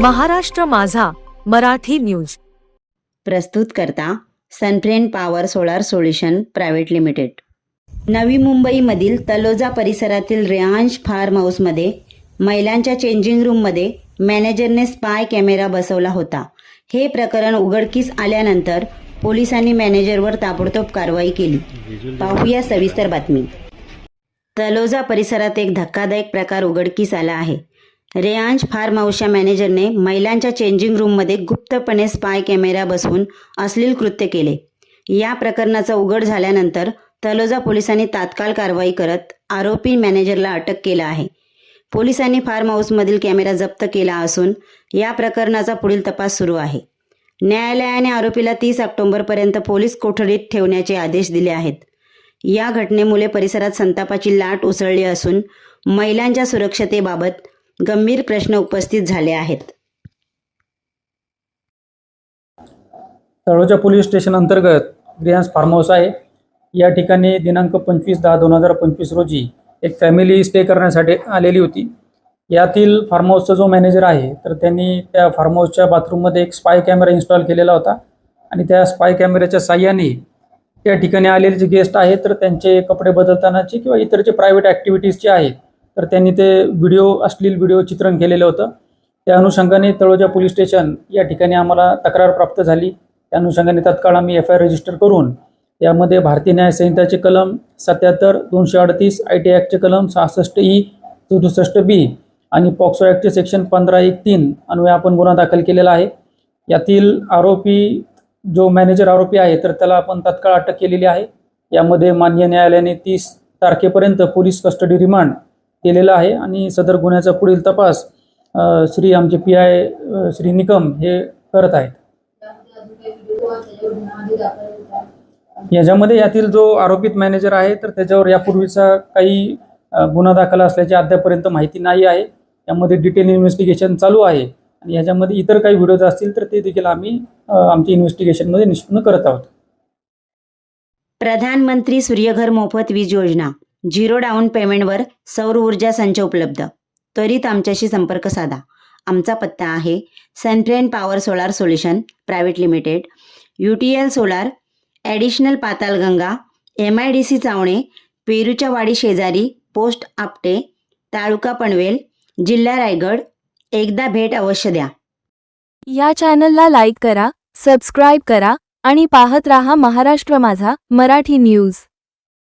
महाराष्ट्र माझा मराठी न्यूज. प्रस्तुत करता Sunfriend power solar solution private limited. Navi मुंबईमधील तलोजा परिसरातील रेहांश फार्म हाऊसमध्ये महिलांच्या चेंजिंग रूममध्ये मॅनेजरने स्पाय कॅमेरा बसवला होता. हे प्रकरण उघडकीस आल्यानंतर पोलिसांनी मॅनेजरवर ताबडतोब कारवाई केली. पाहूया सविस्तर बातमी. तलोजा परिसरात एक धक्कादायक प्रकार उघडकीस आला आहे. रेयांश फार्म हाऊसच्या मॅनेजरने महिलांच्या चेंजिंग रूममध्ये गुप्तपणे स्पाय कॅमेरा बसवून अश्लील कृत्य केले. या प्रकरणाचा उघड झाल्यानंतर तलोजा पोलिसांनी तात्काळ कारवाई करत आरोपी मॅनेजरला अटक केला आहे. पोलिसांनी फार्म हाऊसमधील कॅमेरा जप्त केला असून या प्रकरणाचा पुढील तपास सुरू आहे. न्यायालयाने आरोपीला तीस ऑक्टोबरपर्यंत पोलीस कोठडीत ठेवण्याचे आदेश दिले आहेत. या घटनेमुळे परिसरात संतापाची लाट उसळली असून महिलांच्या सुरक्षतेबाबत गंभीर प्रश्न उपस्थित झाले आहेत. तळोजा पोलीस स्टेशन अंतर्गत ग्रिहान्स फार्म हाऊस आहे. या ठिकाणी दिनांक पंचवीस दहा दोन हजार पंचवीस रोजी एक फॅमिली स्टे करण्यासाठी आलेली होती. यातील फार्म हाऊसचा जो मॅनेजर आहे तर त्यांनी त्या फार्म हाऊसच्या बाथरूममध्ये एक स्पाय कॅमेरा इन्स्टॉल केलेला होता. आणि त्या स्पाय कॅमेऱ्याच्या साह्याने त्या ठिकाणी आलेले जे गेस्ट आहेत तर त्यांचे कपडे बदलतानाचे किंवा इतर जे प्रायव्हेट ॲक्टिव्हिटीजचे आहेत तर त्यांनी ते व्हिडिओ अश्लील व्हिडिओ चित्रण केलेलं होतं. त्या अनुषंगाने तळोजा पोलीस स्टेशन या ठिकाणी आम्हाला तक्रार प्राप्त झाली. त्या अनुषंगाने तत्काळ आम्ही एफ आय आर रजिस्टर करून यामध्ये भारतीय न्याय संहिताचे कलम सत्याहत्तर दोनशे अडतीस आय टी ॲक्टचे कलम सहासष्ट e, ई सदुसष्ट बी आणि पॉक्सो ॲक्टचे सेक्शन पंधरा एक तीन अन्वये आपण गुन्हा दाखल केलेला आहे. यातील आरोपी जो मॅनेजर आरोपी आहे तर त्याला आपण तत्काळ अटक केलेली आहे. यामध्ये मान्य न्यायालयाने तीस तारखेपर्यंत पोलीस कस्टडी रिमांड केलेला आहे आणि सदर गुन्ह्याचा पुढील तपास श्री आमचे पी आय श्री निकम हे करत आहेत. याच्यामध्ये यातील जो आरोपित मॅनेजर आहे तर त्याच्यावर यापूर्वीचा काही गुन्हा दाखल असल्याची अद्यापर्यंत माहिती नाही आहे. यामध्ये डिटेल इन्व्हेस्टिगेशन चालू आहे आणि याच्यामध्ये इतर काही व्हिडिओज असतील तर ते देखील आम्ही आमच्या इन्व्हेस्टिगेशनमध्ये निष्पन्न करत आहोत. प्रधानमंत्री सूर्यघर मोफत वीज योजना झिरो डाऊन पेमेंटवर सौर ऊर्जा संच उपलब्ध. त्वरित आमच्याशी संपर्क साधा. आमचा पत्ता आहे Sunfriend power solar solution private limited. U T L solar additional Patalganga M I D C Chavane पेरूच्या वाडी शेजारी पोस्ट आपटे तालुका पनवेल जिल्हा रायगड. एकदा भेट अवश्य द्या. या चॅनलला लाईक करा सबस्क्राईब करा आणि पाहत रहा महाराष्ट्र माझा मराठी न्यूज.